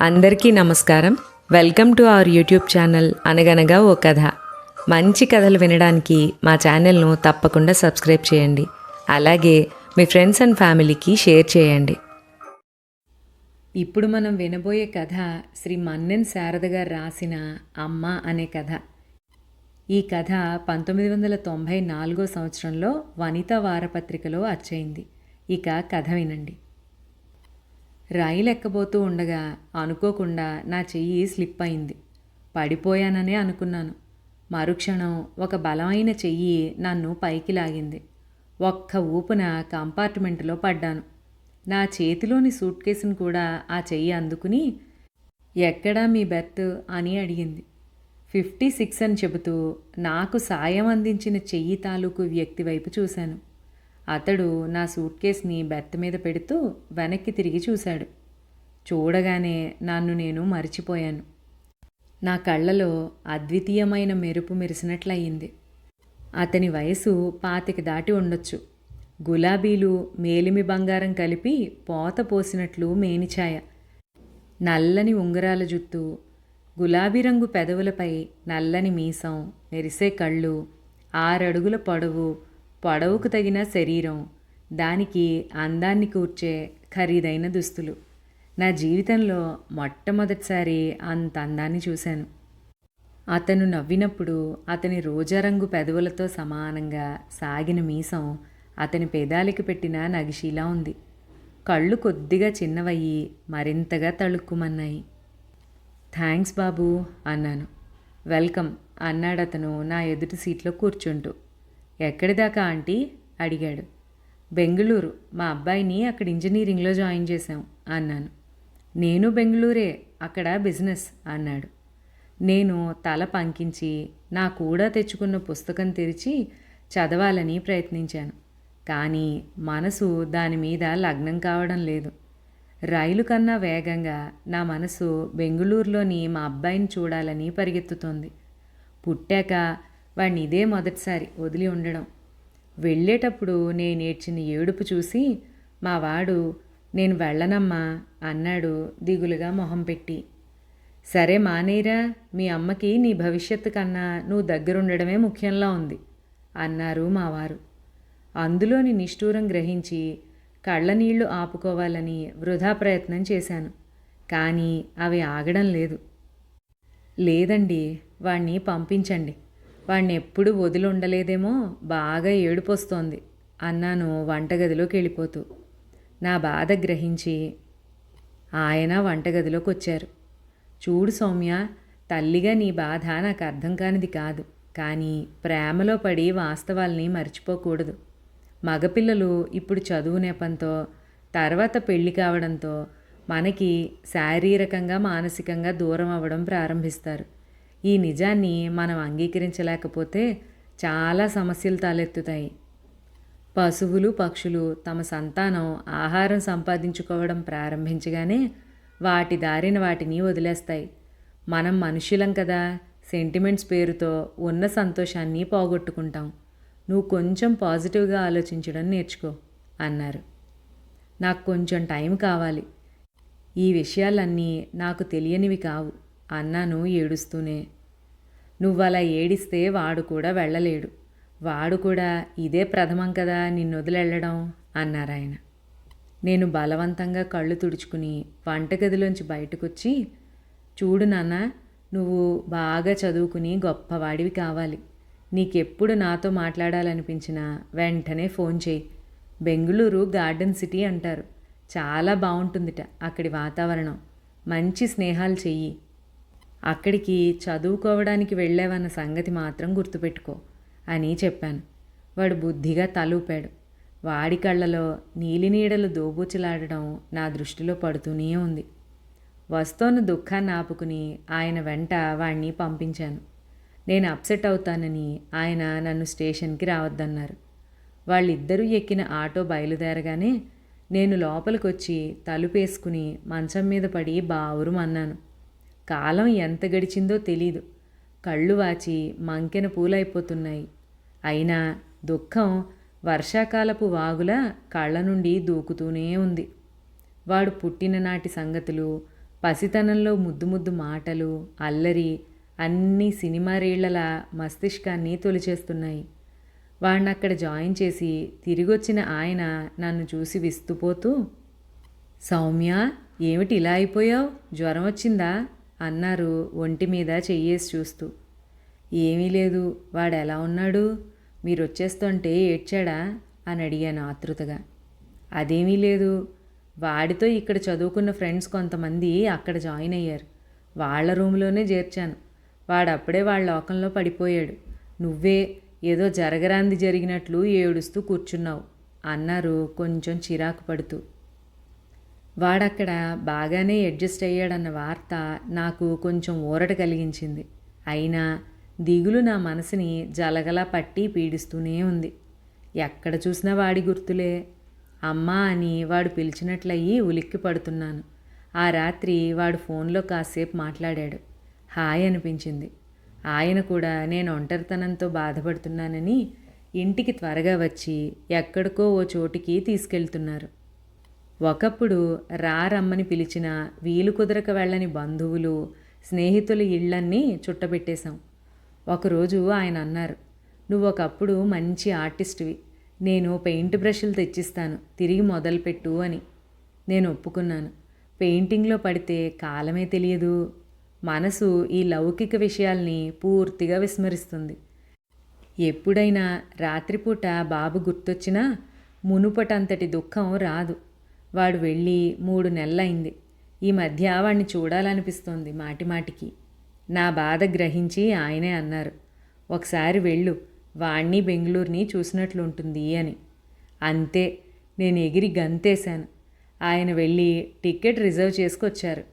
అందరికీ నమస్కారం. Welcome to our YouTube channel అనగనగా ఓ కథ. మంచి కథలు వినడానికి మా ఛానల్ను తప్పకుండా సబ్స్క్రైబ్ చేయండి. అలాగే మీ ఫ్రెండ్స్ అండ్ ఫ్యామిలీకి షేర్ చేయండి. ఇప్పుడు మనం వినబోయే కథ శ్రీ మన్నెన్ శారద గారు రాసిన అమ్మ అనే కథ. ఈ కథ పంతొమ్మిది వందల తొంభై నాలుగో సంవత్సరంలో వనితా వారపత్రికలో అచ్చయింది. ఇక కథ వినండి. రైలు ఎక్కబోతూ ఉండగా అనుకోకుండా నా చెయ్యి స్లిప్ అయింది. పడిపోయాననే అనుకున్నాను. మరుక్షణం ఒక బలమైన చెయ్యి నన్ను పైకి లాగింది. ఒక్క ఊపున కంపార్ట్మెంట్లో పడ్డాను. నా చేతిలోని సూట్ కేసును కూడా ఆ చెయ్యి అందుకుని ఎక్కడా మీ బెర్త్? అని అడిగింది. ఫిఫ్టీ సిక్స్ అని చెబుతూ నాకు సాయం అందించిన చెయ్యి తాలూకు వ్యక్తి వైపు చూశాను. అతడు నా సూట్ కేస్ని బెత్త మీద పెడుతూ వెనక్కి తిరిగి చూశాడు. చూడగానే నన్ను నేను మరిచిపోయాను. నా కళ్ళలో అద్వితీయమైన మెరుపు మెరిసినట్లయింది. అతని వయసు పాతిక దాటి ఉండొచ్చు. గులాబీలు మేలిమి బంగారం కలిపి పోత పోసినట్లు మేనిఛాయ. నల్లని ఉంగరాల జుత్తు గులాబీ రంగు పెదవులపై నల్లని మీసం మెరిసే కళ్ళు ఆరడుగుల పొడవు పొడవుకు తగిన శరీరం దానికి అందాన్ని కూర్చే ఖరీదైన దుస్తులు. నా జీవితంలో మొట్టమొదటిసారి అంత అందాన్ని చూశాను. అతను నవ్వినప్పుడు అతని రోజారంగు పెదవులతో సమానంగా సాగిన మీసం అతని పెదాలకి పెట్టిన నగిషీలా ఉంది. కళ్ళు కొద్దిగా చిన్నవయ్యి మరింతగా తళుక్కుమన్నాయి. థ్యాంక్స్ బాబు అన్నాను. వెల్కమ్ అన్నాడు అతను నా ఎదుటి సీట్లో కూర్చుంటూ. ఎక్కడిదాకా ఆంటీ? అడిగాడు. బెంగళూరు. మా అబ్బాయిని అక్కడ ఇంజనీరింగ్లో జాయిన్ చేశాం అన్నాను. నేను బెంగళూరే అక్కడ బిజినెస్ అన్నాడు. నేను తల పంకించి నా కూడా తెచ్చుకున్న పుస్తకం తెరిచి చదవాలని ప్రయత్నించాను. కానీ మనసు దాని మీద లగ్నం కావడం లేదు. రైలు కన్నా వేగంగా నా మనసు బెంగుళూరులోని మా అబ్బాయిని చూడాలని పరిగెత్తుతోంది. పుట్టాక వాడిని ఇదే మొదటిసారి వదిలి ఉండడం. వెళ్ళేటప్పుడు నేను ఏడ్చిన ఏడుపు చూసి మా వాడు నేను వెళ్ళనమ్మా అన్నాడు దిగులుగా మొహం పెట్టి. సరే మానేరా మీ అమ్మకి నీ భవిష్యత్తు కన్నా నువ్వు దగ్గరుండడమే ముఖ్యంలా ఉంది అన్నారు మావారు అందులోని నిష్ఠూరం గ్రహించి కళ్ళ నీళ్ళు ఆపుకోవాలని వృధా ప్రయత్నం చేశాను. కానీ అవి ఆగడం లేదు. లేదండి వాణ్ణి పంపించండి వాణ్ణి ఎప్పుడు వదిలి ఉండలేదేమో బాగా ఏడుపొస్తోంది అన్నాను వంటగదిలోకి వెళ్ళిపోతూ. నా బాధ గ్రహించి ఆయన వంటగదిలోకి వచ్చారు చూడు సౌమ్య తల్లిగా నీ బాధ నాకు అర్థం కానిది కాదు కానీ ప్రేమలో పడి వాస్తవాల్ని మర్చిపోకూడదు. మగపిల్లలు ఇప్పుడు చదువు నెపంతో తర్వాత పెళ్ళి కావడంతో మనకి శారీరకంగా మానసికంగా దూరం అవ్వడం ప్రారంభిస్తారు. ఈ నిజాన్ని మనం అంగీకరించలేకపోతే చాలా సమస్యలు తలెత్తుతాయి. పశువులు పక్షులు తమ సంతానం ఆహారం సంపాదించుకోవడం ప్రారంభించగానే వాటి దారిన వాటిని వదిలేస్తాయి. మనం మనుషులం కదా సెంటిమెంట్స్ పేరుతో ఉన్న సంతోషాన్ని పోగొట్టుకుంటాం. నువ్వు కొంచెం పాజిటివ్గా ఆలోచించడం నేర్చుకో అన్నారు. నాకు కొంచెం టైం కావాలి. ఈ విషయాలన్నీ నాకు తెలియనివి కావు. అన్నాను ఏడుస్తూనే నువ్వు అలా ఏడిస్తే వాడు కూడా వెళ్ళలేడు. వాడు కూడా ఇదే ప్రథమం కదా నిన్ను వదిలెళ్ళడం అన్నారాయన నేను బలవంతంగా కళ్ళు తుడుచుకుని వంటగదిలోంచి బయటకొచ్చి చూడు నాన్న నువ్వు బాగా చదువుకుని గొప్పవాడివి కావాలి. నీకెప్పుడు నాతో మాట్లాడాలనిపించినా వెంటనే ఫోన్ చేయి. బెంగళూరు గార్డెన్ సిటీ అంటారు. చాలా బాగుంటుందిట అక్కడి వాతావరణం. మంచి స్నేహాలు చెయ్యి. అక్కడికి చదువుకోవడానికి వెళ్ళావన్న సంగతి మాత్రం గుర్తుపెట్టుకో అని చెప్పాను. వాడు బుద్ధిగా తలూపాడు. వాడి కళ్ళలో నీలినీడలు దోబూచిలాడడం నా దృష్టిలో పడుతూనే ఉంది. వస్తోన్న దుఃఖాన్ని ఆపుకుని ఆయన వెంట వాణ్ణి పంపించాను. నేను అప్సెట్ అవుతానని ఆయన నన్ను స్టేషన్కి రావద్దన్నారు. వాళ్ళిద్దరూ ఎక్కిన ఆటో బయలుదేరగానే నేను లోపలికొచ్చి తలుపేసుకుని మంచం మీద పడి బావురుమన్నాను. కాలం ఎంత గడిచిందో తెలీదు. కళ్ళు వాచి మంకెన పూలైపోతున్నాయి. అయినా దుఃఖం వర్షాకాలపు వాగులా కళ్ళ నుండి దూకుతూనే ఉంది. వాడు పుట్టిన నాటి సంగతులు పసితనంలో ముద్దు ముద్దు మాటలు అల్లరి అన్నీ సినిమా రీళ్ళలా మస్తిష్కాన్ని తొలిచేస్తున్నాయి. వాడిని అక్కడ జాయిన్ చేసి తిరిగొచ్చిన ఆయన నన్ను చూసి విస్తుపోతూ సౌమ్య ఏమిటి ఇలా అయిపోయావు? జ్వరం వచ్చిందా? అన్నారు ఒంటి మీద చెయ్యేసి చూస్తూ. ఏమీ లేదు వాడు ఎలా ఉన్నాడు? మీరు వచ్చేస్తుంటే ఏడ్చాడా? అని అడిగాను ఆతృతగా అదేమీ లేదు వాడితో ఇక్కడ చదువుకున్న ఫ్రెండ్స్ కొంతమంది అక్కడ జాయిన్ అయ్యారు. వాళ్ళ రూమ్లోనే చేర్చాను. వాడప్పుడే వాళ్ళ లోకంలో పడిపోయాడు. నువ్వే ఏదో జరగరాంది జరిగినట్లు ఏడుస్తూ కూర్చున్నావు అన్నారు కొంచెం చిరాకు పడుతూ. వాడక్కడ బాగానే అడ్జస్ట్ అయ్యాడన్న వార్త నాకు కొంచెం ఊరట కలిగించింది. అయినా దిగులు నా మనసుని జలగలా పట్టి పీడిస్తూనే ఉంది. ఎక్కడ చూసినా వాడి గుర్తులే. అమ్మా అని వాడు పిలిచినట్లయి ఉలిక్కి పడుతున్నాను. ఆ రాత్రి వాడు ఫోన్లో కాసేపు మాట్లాడాడు. హాయ్ అనిపించింది. ఆయన కూడా నేను ఒంటరితనంతో బాధపడుతున్నానని ఇంటికి త్వరగా వచ్చి ఎక్కడికో ఓ చోటికి తీసుకెళ్తున్నారు. ఒకప్పుడు రా రమ్మని పిలిచిన వీలు కుదరక వెళ్ళని బంధువులు స్నేహితుల ఇళ్ళన్నీ చుట్టబెట్టేశాం. ఒకరోజు ఆయన అన్నారు నువ్వు ఒకప్పుడు మంచి ఆర్టిస్ట్వి. నేను పెయింట్ బ్రష్లు తెచ్చిస్తాను. తిరిగి మొదలుపెట్టు అని. నేను ఒప్పుకున్నాను. పెయింటింగ్లో పడితే కాలమే తెలియదు. మనసు ఈ లౌకిక విషయాల్ని పూర్తిగా విస్మరిస్తుంది. ఎప్పుడైనా రాత్రిపూట బాబు గుర్తొచ్చినా మునుపటంతటి దుఃఖం రాదు. వాడు వెళ్ళి మూడు నెలలైంది. ఈ మధ్య వాణ్ణి చూడాలనిపిస్తోంది మాటిమాటికి నా బాధ గ్రహించి ఆయనే అన్నారు. ఒకసారి వెళ్ళు వాణ్ణి బెంగళూరుని చూసినట్లుంటుంది అని. అంతే నేను ఎగిరి గంతేశాను. ఆయన వెళ్ళి టికెట్ రిజర్వ్ చేసుకొచ్చారు.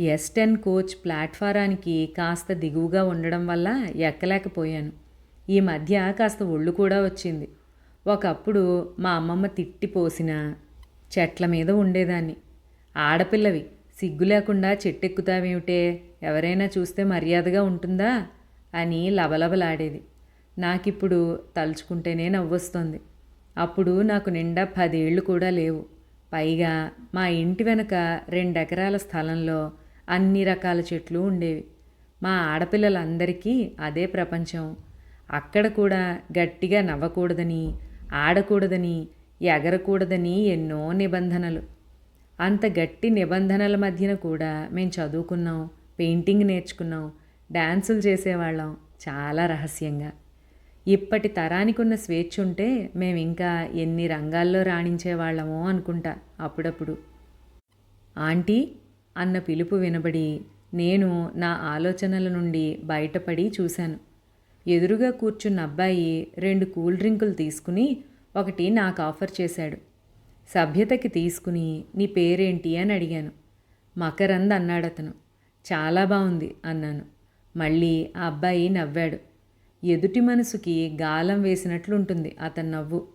ఎస్ టెన్ కోచ్ ప్లాట్ఫారానికి కాస్త దిగువగా ఉండడం వల్ల ఎక్కలేకపోయాను. ఈ మధ్య కాస్త ఒళ్ళు కూడా వచ్చింది. ఒకప్పుడు మా అమ్మమ్మ తిట్టిపోసిన చెట్ల మీద ఉండేదాన్ని. ఆడపిల్లవి సిగ్గు లేకుండా చెట్టెక్కుతావేమిటే? ఎవరైనా చూస్తే మర్యాదగా ఉంటుందా? అని లబలబలాడేది. నాకిప్పుడు తలుచుకుంటేనే నవ్వొస్తుంది. అప్పుడు నాకు నిండా పదేళ్ళు కూడా లేవు. పైగా మా ఇంటి వెనక రెండెకరాల స్థలంలో అన్ని రకాల చెట్లు ఉండేవి. మా ఆడపిల్లలందరికీ అదే ప్రపంచం. అక్కడ కూడా గట్టిగా నవ్వకూడదని ఆడకూడదని ఎగరకూడదని ఎన్నో నిబంధనలు. అంత గట్టి నిబంధనల మధ్యన కూడా మేము చదువుకున్నాం పెయింటింగ్ నేర్చుకున్నాం డ్యాన్సులు చేసేవాళ్ళం చాలా రహస్యంగా. ఇప్పటి తరానికి ఉన్న స్వేచ్ఛ ఉంటే మేము ఇంకా ఎన్ని రంగాల్లో రాణించేవాళ్ళమో అనుకుంటా అప్పుడప్పుడు. ఆంటీ అన్న పిలుపు వినబడి నేను నా ఆలోచనల నుండి బయటపడి చూశాను. ఎదురుగా కూర్చున్న అబ్బాయి రెండు కూల్ డ్రింకులు తీసుకుని ఒకటి నాకు ఆఫర్ చేశాడు. సభ్యతకి తీసుకుని నీ పేరేంటి అని అడిగాను. మకరంద్ అన్నాడు అతను చాలా బాగుంది అన్నాను. మళ్ళీ ఆ అబ్బాయి నవ్వాడు. ఎదుటి మనసుకి గాలం వేసినట్లుంటుంది అతని నవ్వు.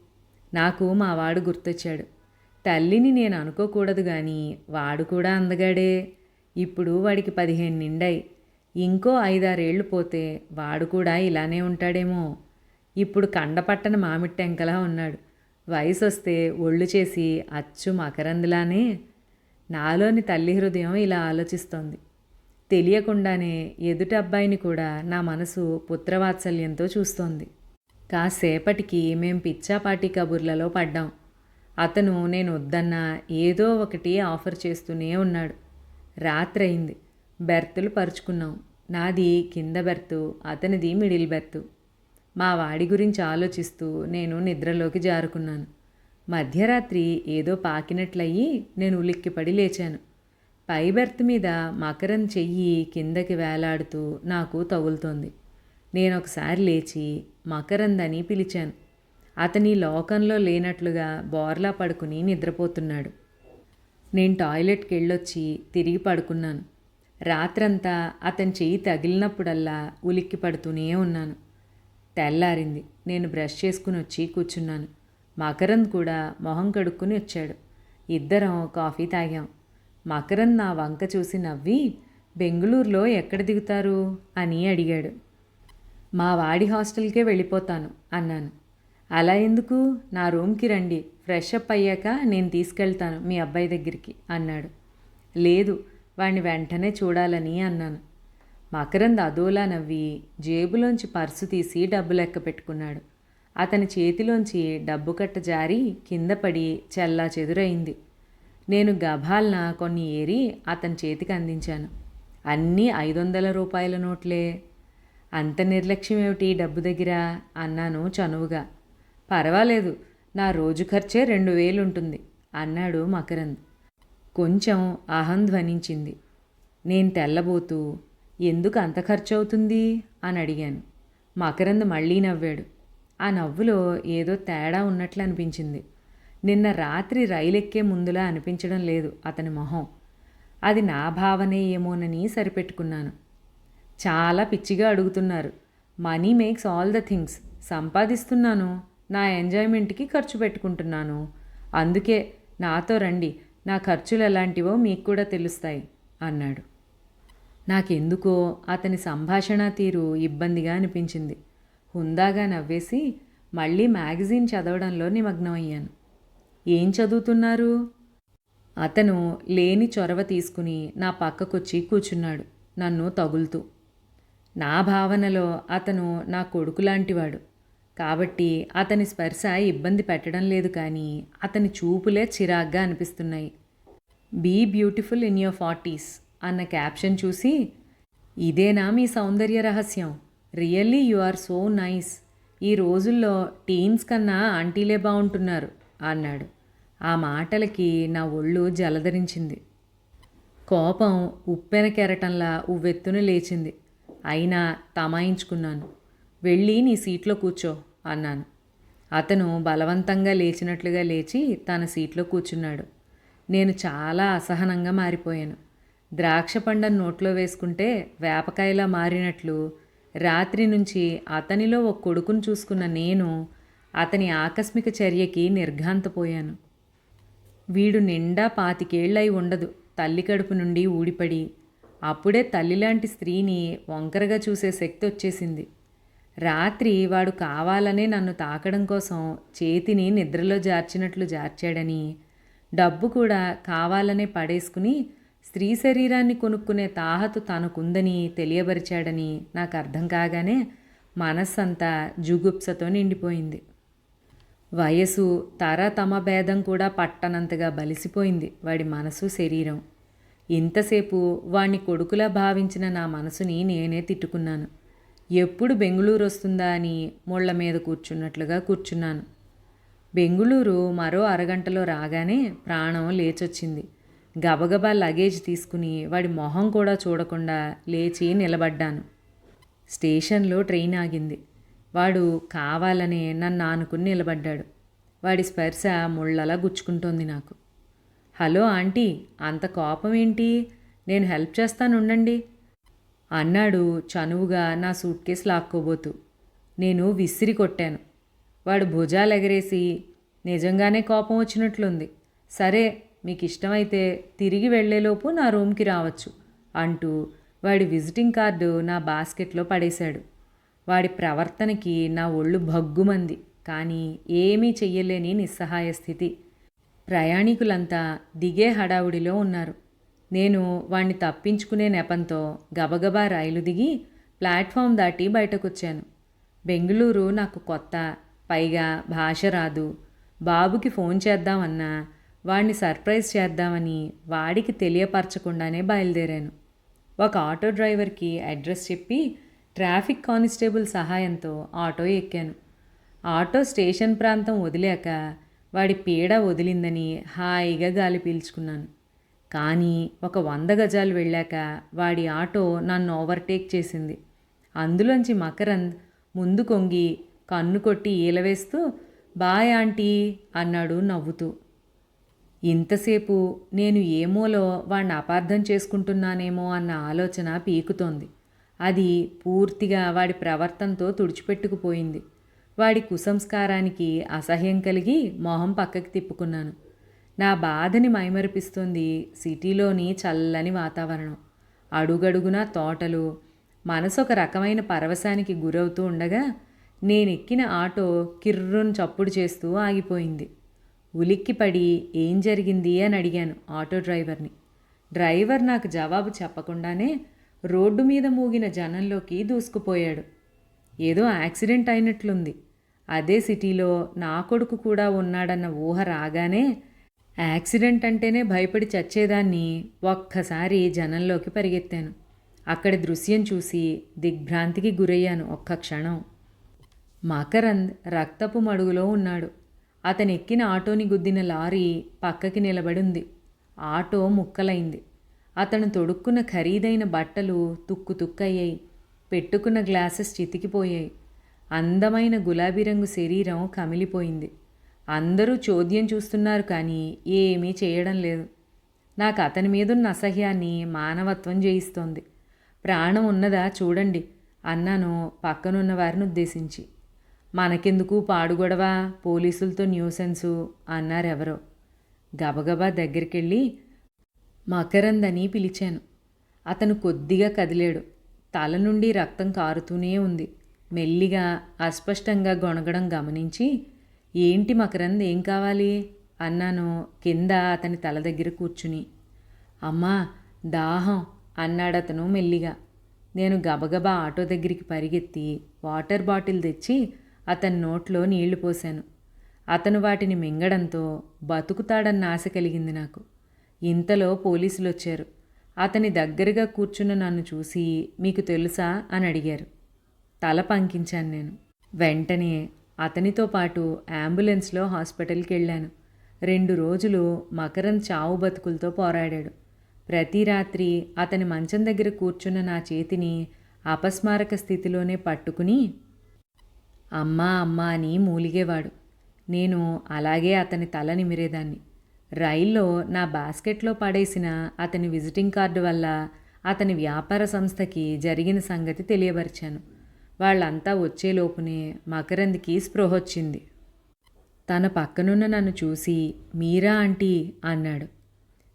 నాకు మా వాడు గుర్తొచ్చాడు. తల్లిని నేను అనుకోకూడదు కానీ వాడు కూడా అందగాడే. ఇప్పుడు వాడికి పదిహేను నిండాయి. ఇంకో ఐదారేళ్ళు పోతే వాడు కూడా ఇలానే ఉంటాడేమో. ఇప్పుడు కండపట్టన మామిట్టెంకలా ఉన్నాడు. వయసు వస్తే ఒళ్ళు చేసి అచ్చు మకరందులానే నాలోని తల్లి హృదయం ఇలా ఆలోచిస్తోంది. తెలియకుండానే ఎదుటి అబ్బాయిని కూడా నా మనసు పుత్రవాత్సల్యంతో చూస్తోంది. కాసేపటికి మేం పిచ్చాపాటి కబుర్లలో పడ్డాం. అతను నేను వద్దన్నా ఏదో ఒకటి ఆఫర్ చేస్తూనే ఉన్నాడు. రాత్రయింది. బెర్తులు పరుచుకున్నాం. నాది కింద బెర్తు అతనిది మిడిల్ బెర్తు. మా వాడి గురించి ఆలోచిస్తూ నేను నిద్రలోకి జారుకున్నాను. మధ్యరాత్రి ఏదో పాకినట్లయి నేను ఉలిక్కిపడి లేచాను. పై బెర్త్ మీద మకరం చెయ్యి కిందకి వేలాడుతూ నాకు తగులుతోంది. నేను ఒకసారి లేచి మకరందని పిలిచాను. అతని లోకంలో లేనట్లుగా బోర్లా పడుకుని నిద్రపోతున్నాడు. నేను టాయిలెట్కి వెళ్ళొచ్చి తిరిగి పడుకున్నాను. రాత్రంతా అతని చెయ్యి తగిలినప్పుడల్లా ఉలిక్కి పడుతూనే ఉన్నాను. తెల్లారింది. నేను బ్రష్ చేసుకుని వచ్చి కూర్చున్నాను. మకరంద్ కూడా మొహం కడుక్కుని వచ్చాడు. ఇద్దరం కాఫీ తాగాం. మకరంద్ నా వంక చూసి నవ్వి బెంగళూరులో ఎక్కడ దిగుతారు? అని అడిగాడు. మా వాడి హాస్టల్కే వెళ్ళిపోతాను అన్నాను. అలా ఎందుకు? నా రూమ్కి రండి. ఫ్రెష్ అప్ అయ్యాక నేను తీసుకెళ్తాను మీ అబ్బాయి దగ్గరికి అన్నాడు. లేదు వాణ్ణి వెంటనే చూడాలని అన్నాను. మకరంద్ అదోలా నవ్వి జేబులోంచి పర్సు తీసి డబ్బు లెక్క పెట్టుకున్నాడు. అతని చేతిలోంచి డబ్బు కట్ట జారి కింద పడి చెల్లా చెదురైంది. నేను గభాల్న కొన్ని ఏరి అతని చేతికి అందించాను. అన్నీ ఐదు వందల రూపాయల నోట్లే. అంత నిర్లక్ష్యం ఏమిటి డబ్బు దగ్గర? అన్నాను చనువుగా. పర్వాలేదు నా రోజు ఖర్చే రెండు వేలు ఉంటుంది అన్నాడు మకరంద్. కొంచెం అహం ధ్వనించింది. నేను తెల్లబోతూ ఎందుకు అంత ఖర్చు అవుతుంది అని అడిగాను. మకరంద్ మళ్ళీ నవ్వాడు. ఆ నవ్వులో ఏదో తేడా ఉన్నట్లు అనిపించింది. నిన్న రాత్రి రైలెక్కే ముందులా అనిపించడం లేదు అతని మొహం. అది నా భావనే ఏమోనని సరిపెట్టుకున్నాను. చాలా పిచ్చిగా అడుగుతున్నారు. Money makes all the things. సంపాదిస్తున్నాను. నా ఎంజాయ్మెంట్కి ఖర్చు పెట్టుకుంటున్నాను. అందుకే నాతో రండి. నా ఖర్చులు ఎలాంటివో మీకు కూడా తెలుస్తాయి అన్నాడు. నాకెందుకో అతని సంభాషణ తీరు ఇబ్బందిగా అనిపించింది. హుందాగా నవ్వేసి మళ్ళీ మ్యాగజైన్ చదవడంలో నిమగ్నమయ్యాను. ఏం చదువుతున్నారు? అతను లేని చొరవ తీసుకుని నా పక్కకొచ్చి కూర్చున్నాడు నన్ను తగులుతూ. నా భావనలో అతను నా కొడుకు లాంటివాడు కాబట్టి అతని స్పర్శ ఇబ్బంది పెట్టడం లేదు కానీ అతని చూపులే చిరాగ్గా అనిపిస్తున్నాయి. Be beautiful in your forties. అన్న క్యాప్షన్ చూసి ఇదేనా మీ సౌందర్య రహస్యం? Really you are so nice. ఈ రోజుల్లో టీన్స్ కన్నా ఆంటీలే బాగుంటున్నారు అన్నాడు. ఆ మాటలకి నా ఒళ్ళు జలధరించింది కోపం ఉప్పెన కెరటంలా ఉవ్వెత్తున లేచింది. అయినా తమాయించుకున్నాను. వెళ్ళి నీ సీట్లో కూర్చో అన్నాను. అతను బలవంతంగా లేచినట్లుగా లేచి తన సీట్లో కూర్చున్నాడు. నేను చాలా అసహనంగా మారిపోయాను. ద్రాక్ష పండను నోట్లో వేసుకుంటే వేపకాయలా మారినట్లు రాత్రి నుంచి అతనిలో ఒక కొడుకును చూసుకున్న నేను అతని ఆకస్మిక చర్యకి నిర్ఘాంతపోయాను. వీడు నిండా పాతికేళ్ళై ఉండదు. తల్లి కడుపు నుండి ఊడిపడి అప్పుడే తల్లిలాంటి స్త్రీని వంకరగా చూసే శక్తి వచ్చేసింది. రాత్రి వాడు కావాలనే నన్ను తాకడం కోసం చేతిని నిద్రలో జార్చినట్లు జార్చాడని డబ్బు కూడా కావాలనే పడేసుకుని స్త్రీ శరీరాన్ని కొనుక్కునే తాహతు తనకుందని తెలియబరిచాడని నాకు అర్థం కాగానే మనస్సంతా జుగుప్సతో నిండిపోయింది. వయసు తర తమ భేదం కూడా పట్టనంతగా బలిసిపోయింది వాడి మనసు శరీరం. ఇంతసేపు వాణ్ణి కొడుకులా భావించిన నా మనసుని నేనే తిట్టుకున్నాను. ఎప్పుడు బెంగుళూరు వస్తుందా అని ముళ్ళ మీద కూర్చున్నట్లుగా కూర్చున్నాను. బెంగుళూరు మరో అరగంటలో రాగానే ప్రాణం లేచొచ్చింది. గబగబా లగేజ్ తీసుకుని వాడి మొహం కూడా చూడకుండా లేచి నిలబడ్డాను. స్టేషన్లో ట్రైన్ ఆగింది. వాడు కావాలనే నన్ను ఆనుకుని నిలబడ్డాడు. వాడి స్పర్శ ముళ్ళలా గుచ్చుకుంటోంది నాకు. హలో ఆంటీ అంత కోపం ఏంటి? నేను హెల్ప్ చేస్తాను ఉండండి అన్నాడు చనువుగా నా సూట్ కేసు లాక్కోబోతూ. నేను విసిరి కొట్టాను. వాడు భుజాలు ఎగరేసి నిజంగానే కోపం వచ్చినట్లుంది. సరే మీకు ఇష్టమైతే తిరిగి వెళ్ళేలోపు నా రూమ్కి రావచ్చు అంటూ వాడి విజిటింగ్ కార్డు నా బాస్కెట్లో పడేశాడు. వాడి ప్రవర్తనకి నా ఒళ్ళు భగ్గుమంది కానీ ఏమీ చెయ్యలేని నిస్సహాయ స్థితి. ప్రయాణికులంతా దిగే హడావుడిలో ఉన్నారు. నేను వాణ్ణి తప్పించుకునే నెపంతో గబగబా రైలు దిగి ప్లాట్ఫామ్ దాటి బయటకొచ్చాను. బెంగళూరు నాకు కొత్త పైగా భాష రాదు. బాబుకి ఫోన్ చేద్దామన్నా వాడిని సర్ప్రైజ్ చేద్దామని వాడికి తెలియపరచకుండానే బయలుదేరాను. ఒక ఆటో డ్రైవర్కి అడ్రస్ చెప్పి ట్రాఫిక్ కానిస్టేబుల్ సహాయంతో ఆటో ఎక్కాను. ఆటో స్టేషన్ ప్రాంతం వదిలాక వాడి పీడ వదిలిందని హాయిగా గాలి పీల్చుకున్నాను. కానీ ఒక వంద గజాలు వెళ్ళాక వాడి ఆటో నన్ను ఓవర్టేక్ చేసింది. అందులోంచి మకరంద్ ముందు కొంగి కన్ను కొట్టి ఈలవేస్తూ బాయ్ ఆంటీ అన్నాడు నవ్వుతూ. ఇంతసేపు నేను ఏమోలో వాడిని అపార్థం చేసుకుంటున్నానేమో అన్న ఆలోచన పీకుతోంది. అది పూర్తిగా వాడి ప్రవర్తనతో తుడిచిపెట్టుకుపోయింది. వాడి కుసంస్కారానికి అసహ్యం కలిగి మొహం పక్కకి తిప్పుకున్నాను. నా బాధని మైమరిపిస్తుంది సిటీలోని చల్లని వాతావరణం. అడుగడుగునా తోటలు మనసు ఒక రకమైన పరవశానికి గురవుతూ ఉండగా నేనెక్కిన ఆటో కిర్రును చప్పుడు చేస్తూ ఆగిపోయింది. ఉలిక్కిపడి ఏం జరిగింది అని అడిగాను ఆటో డ్రైవర్ని. డ్రైవర్ నాకు జవాబు చెప్పకుండానే రోడ్డు మీద మూగిన జనంలోకి దూసుకుపోయాడు. ఏదో యాక్సిడెంట్ అయినట్లుంది. అదే సిటీలో నా కొడుకు కూడా ఉన్నాడన్న ఊహ రాగానే యాక్సిడెంట్ అంటేనే భయపడి చచ్చేదాన్ని ఒక్కసారి జనంలోకి పరిగెత్తాను. అక్కడి దృశ్యం చూసి దిగ్భ్రాంతికి గురయ్యాను ఒక్క క్షణం. మకరంద్ రక్తపు మడుగులో ఉన్నాడు. అతను ఎక్కిన ఆటోని గుద్దిన లారీ పక్కకి నిలబడింది. ఆటో ముక్కలైంది. అతను తొడుక్కున్న ఖరీదైన బట్టలు తుక్కు తుక్కయ్యాయి. పెట్టుకున్న గ్లాసెస్ చితికిపోయాయి. అందమైన గులాబీ రంగు శరీరం కమిలిపోయింది. అందరూ చోద్యం చూస్తున్నారు కానీ ఏమీ చేయడం లేదు. నాకు అతని మీదున్న అసహ్యాన్ని మానవత్వం జయిస్తోంది. ప్రాణం ఉన్నదా చూడండి అన్నాను పక్కనున్న వారిని ఉద్దేశించి. మనకెందుకు పాడుగొడవ? పోలీసులతో న్యూసెన్సు అన్నారెవరో. గబగబా దగ్గరికెళ్ళి మకరందని పిలిచాను. అతను కొద్దిగా కదిలాడు. తల నుండి రక్తం కారుతూనే ఉంది. మెల్లిగా అస్పష్టంగా గొణగడం గమనించి ఏంటి మకరంద్ ఏం కావాలి? అన్నాను కింద అతని తల దగ్గర కూర్చుని. అమ్మా దాహం అన్నాడతను మెల్లిగా. నేను గబగబా ఆటో దగ్గరికి పరిగెత్తి వాటర్ బాటిల్ తెచ్చి అతని నోట్లో నీళ్ళు పోశాను. అతను వాటిని మింగడంతో బతుకుతాడన్న ఆశ కలిగింది నాకు. ఇంతలో పోలీసులు వచ్చారు అతని దగ్గరగా కూర్చున్న నన్ను చూసి మీకు తెలుసా అని అడిగారు. తల పంకించాను నేను. వెంటనే అతనితో పాటు అంబులెన్స్లో హాస్పిటల్కి వెళ్ళాను. రెండు రోజులు మకరం చావు బతుకులతో పోరాడాడు. ప్రతి రాత్రి అతని మంచం దగ్గర కూర్చున్న నా చేతిని అపస్మారక స్థితిలోనే పట్టుకుని అమ్మా అమ్మా అని మూలిగేవాడు. నేను అలాగే అతని తల నిమిరేదాన్ని. రైల్లో నా బాస్కెట్లో పడేసిన అతని విజిటింగ్ కార్డు వల్ల అతని వ్యాపార సంస్థకి జరిగిన సంగతి తెలియపరిచాను. వాళ్ళంతా వచ్చేలోపునే మకరంద్కి స్పృహ వచ్చింది. తన పక్కనున్న నన్ను చూసి మీరా ఆంటీ? అన్నాడు.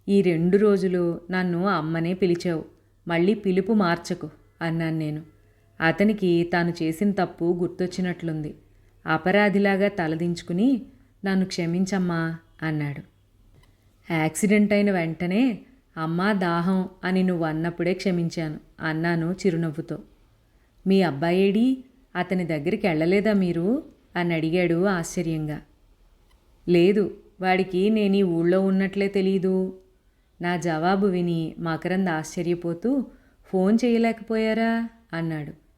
ఈ రెండు రోజులు నన్ను అమ్మనే పిలిచావు. మళ్ళీ పిలుపు మార్చకు అన్నాను నేను. అతనికి తాను చేసిన తప్పు గుర్తొచ్చినట్లుంది. అపరాధిలాగా తలదించుకుని నన్ను క్షమించమ్మా అన్నాడు. యాక్సిడెంట్ అయిన వెంటనే అమ్మా దాహం అని నువ్వు అన్నప్పుడే క్షమించాను అన్నాను చిరునవ్వుతో. మీ అబ్బాయేడి అతని దగ్గరికి వెళ్ళలేదా మీరు? అని అడిగాడు ఆశ్చర్యంగా. లేదు వాడికి నేను ఈ ఊళ్ళో ఉన్నట్లే తెలీదు. నా జవాబు విని మకరంద్ ఆశ్చర్యపోతూ ఫోన్ చేయలేకపోయారా? అన్నాడు.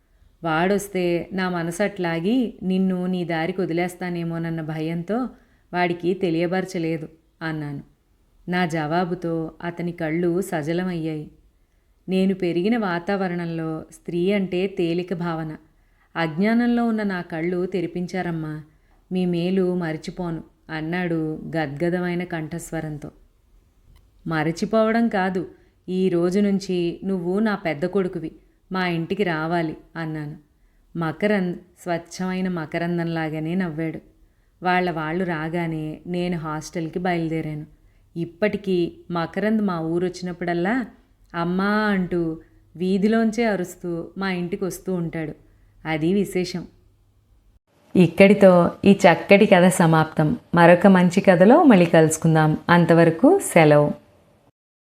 వాడొస్తే నా మనసట్లాగి నిన్ను నీ దారికి వదిలేస్తానేమోనన్న భయంతో వాడికి తెలియబరచలేదు అన్నాను. నా జవాబుతో అతని కళ్ళు సజలమయ్యాయి. నేను పెరిగిన వాతావరణంలో స్త్రీ అంటే తేలిక భావన. అజ్ఞానంలో ఉన్న నా కళ్ళు తెరిపించారమ్మా. మీ మేలు మరిచిపోను అన్నాడు గద్గదమైన కంఠస్వరంతో. మరచిపోవడం కాదు ఈ రోజు నుంచి నువ్వు నా పెద్ద కొడుకువి. మా ఇంటికి రావాలి అన్నాను. మకరంద్ స్వచ్ఛమైన మకరందంలాగానే నవ్వాడు. వాళ్ళ వాళ్ళు రాగానే నేను హాస్టల్కి బయలుదేరాను. ఇప్పటికీ మకరంద్ మా ఊరు వచ్చినప్పుడల్లా అమ్మా అంటూ వీధిలోంచే అరుస్తూ మా ఇంటికి వస్తూ ఉంటాడు. అది విశేషం. ఇక్కడితో ఈ చక్కటి కథ సమాప్తం. మరొక మంచి కథలో మళ్ళీ కలుసుకుందాం. అంతవరకు సెలవు.